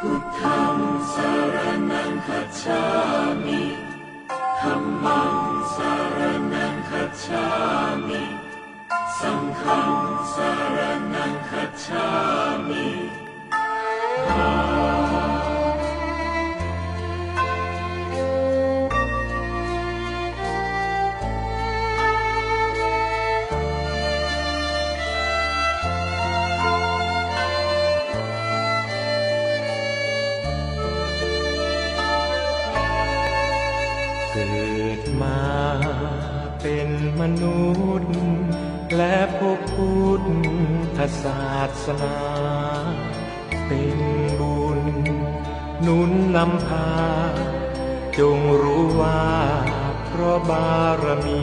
พุทธังสารนังคัจฉามิธรรมังสารนังคัจฉามิ สังฆังสาร มาเป็นมนุษย์ และพบพุทธศาสนา เป็นบุญหนุนนำพา จงรู้ว่าเพราะบารมี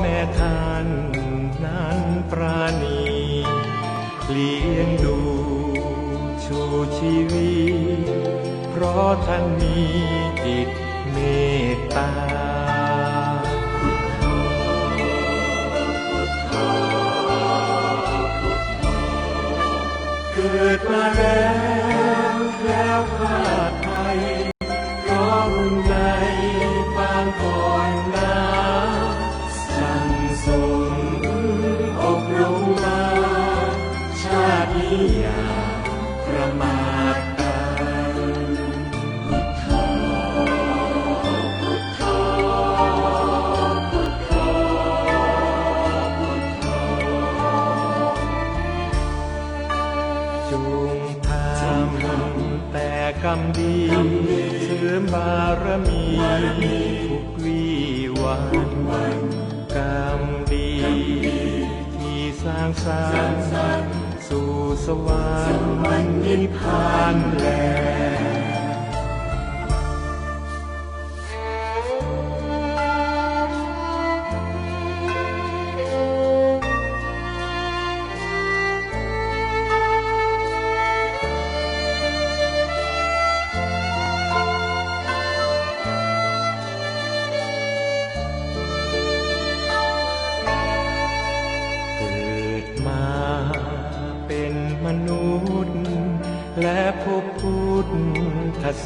แม่ท่านนั้นปราณีเลี้ยงดูชูชีวิต เพราะท่านมีจิตเมตตาเกิดมาแล้วแล้วพลาดไป จงทำแต่กรรมดีเสริมบารมีทุกวี่วันกรรมดี ที่สร้างสรรค์สู่สวรรค์นิพพานแล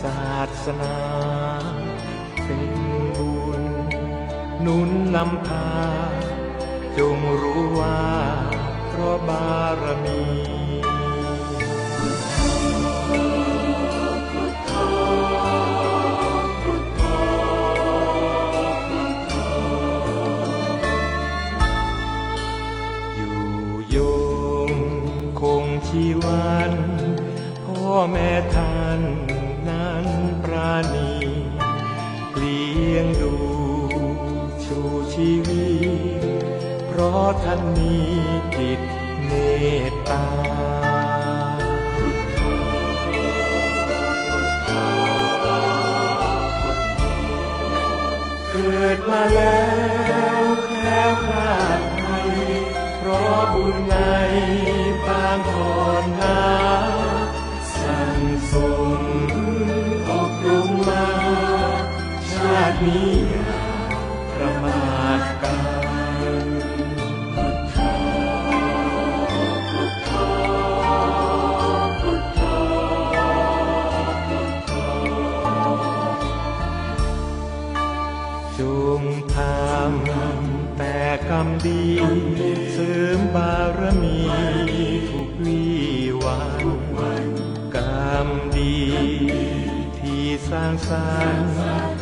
ศาสนา เป็นบุญนุนนำพา จงรู้ว่า เพราะบารมีอยู่ยงคงชีวันพ่อแม่ท่าน ราณีเลี้ยงดูชูชีวิต เพราะท่านมีจิตเมตตาเกิดมาแล้วแคล้วคลาดไปเพราะบุญในปางก่อ นี้อย่าประมาทกันจงทำแต่กรรมดีเสริมบารมีทุกวีวันกรรมดีที่สร้างสรรค์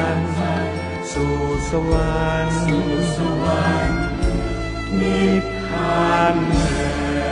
สู่สวรรค์นิพพานเมื่